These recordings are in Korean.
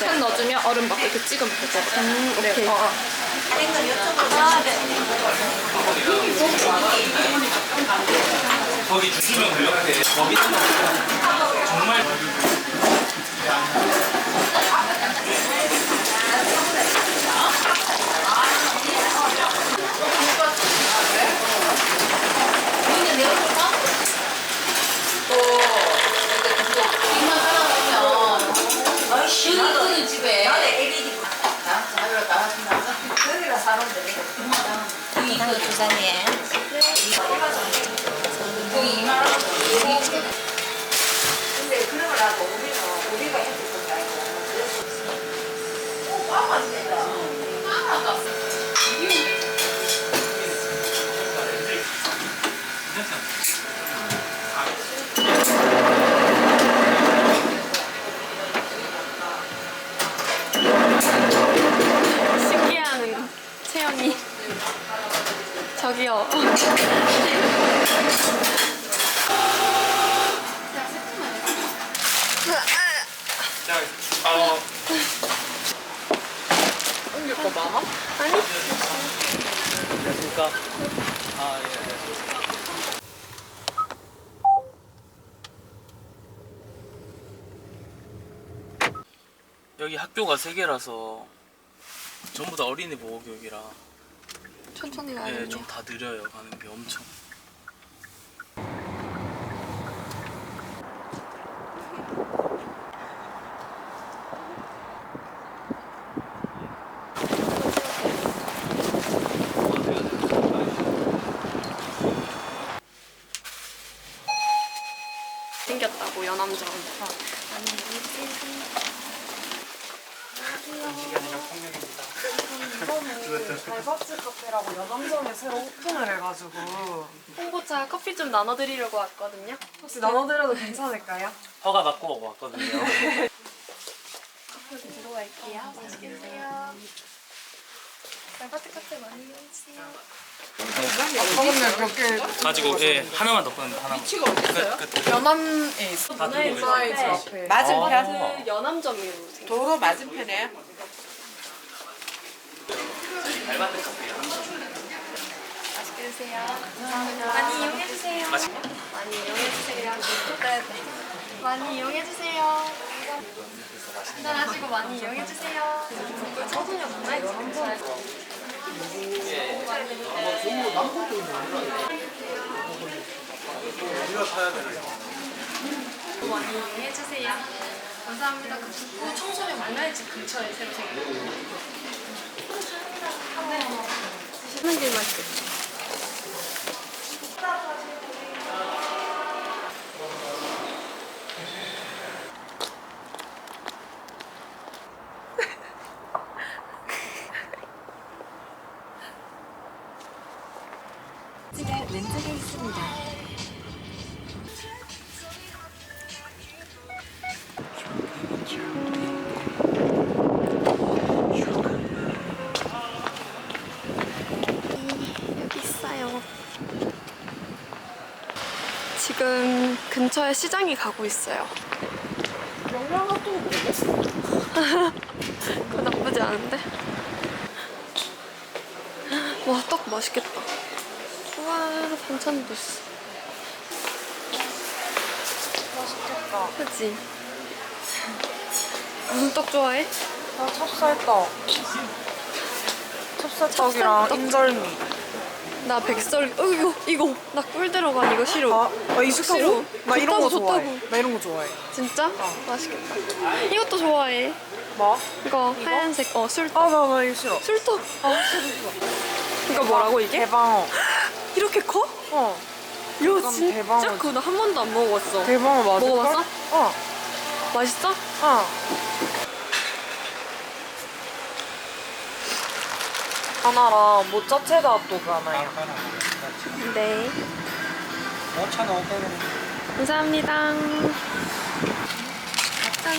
칸 넣어주면 얼음 막 이렇게 찍으면 될것 같아요. 음, 오케이. 네. 어, 어. 거기 주시면 돼요. 네, 거기 정말. 이거 주사님 신기한 체험이. 저기요. 자, 어, 옮길 거 많아? 아니? 아 예. 여기 학교가 세 개라서 전부 다 어린이 보호 교육이라 천천히 가야겠네. 예, 좀다 느려요 가는 게 엄청. 생겼다고 연암점. 이거 는 달밥집 카페라고 여담점에 새로 오픈을 해가지고 홍보차 커피 좀 나눠드리려고 왔거든요. 혹시 나눠드려도 괜찮을까요? 허가 받고 왔거든요. 커피 들어갈게요. 맛있게 드세요. 달바트 카페 많이 몇개 가지고 예 하나만 더 꺼낸다 하나만. 위치가 어딨어요? 연암에 있어 있어요. 사이즈 앞에 맞은편 그 생겼어요. 도로 맞은편에 맛있게 드세요. 감사합니다. 많이 이용해 주세요. 맛있게. 많이 이용해 주세요. 네, 네. 많이 이용해 주세요. 한잔하시고 많이 이용해 주세요. 서준이 문화에 진짜 많이 이용해 주세요. 감사합니다. 그 북구 청소년 문화의 근처에 새로 생긴 네. 하는 게. 집에 렌즈가 있습니다. 지금 근처에 시장이 가고 있어요. 그거 나쁘지 않은데? 와, 떡 맛있겠다. 우와, 반찬도 있어. 맛있겠다 그치? 무슨 떡 좋아해? 나 찹쌀떡 찹쌀떡이랑 찹쌀떡. 인절미 나 백설, 어, 이거, 이거. 나 꿀 들어간 이거 싫어. 아, 아 익숙하고? 싫어. 나 이런 거 좋다고, 좋아해. 나 이런 거 좋아해 진짜? 맛있겠다. 이것도 좋아해. 뭐? 이거, 하얀색, 어, 술떡. 아 나 나 이거 싫어 술떡. 아 싫어 싫어 이거 뭐라고 이게? 대방어 이렇게 커? 어야 약간 진짜 대방어지. 그거 나 한 번도 안 먹어봤어. 대방어 맞을까? 먹어봤어? 어 맛있어? 어. 하나랑 모짜 체다 핫도그 하나요. 네. 5,500원. 감사합니다. 짠.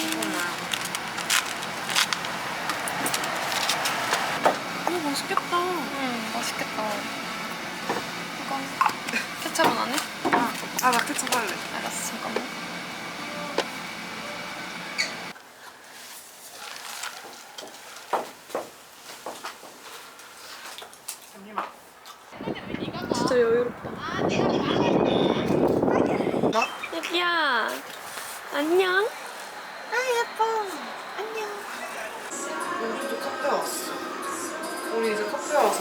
오 맛있겠다. 응 맛있겠다. 이거 케첩은 안 해? 아, 나 케첩 할래. 알았어 잠깐만. 진짜 여유롭다. 예피야, 안녕. 우리 도 카페 왔어. 우리 이제 카페 와서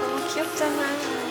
너무 귀엽잖아.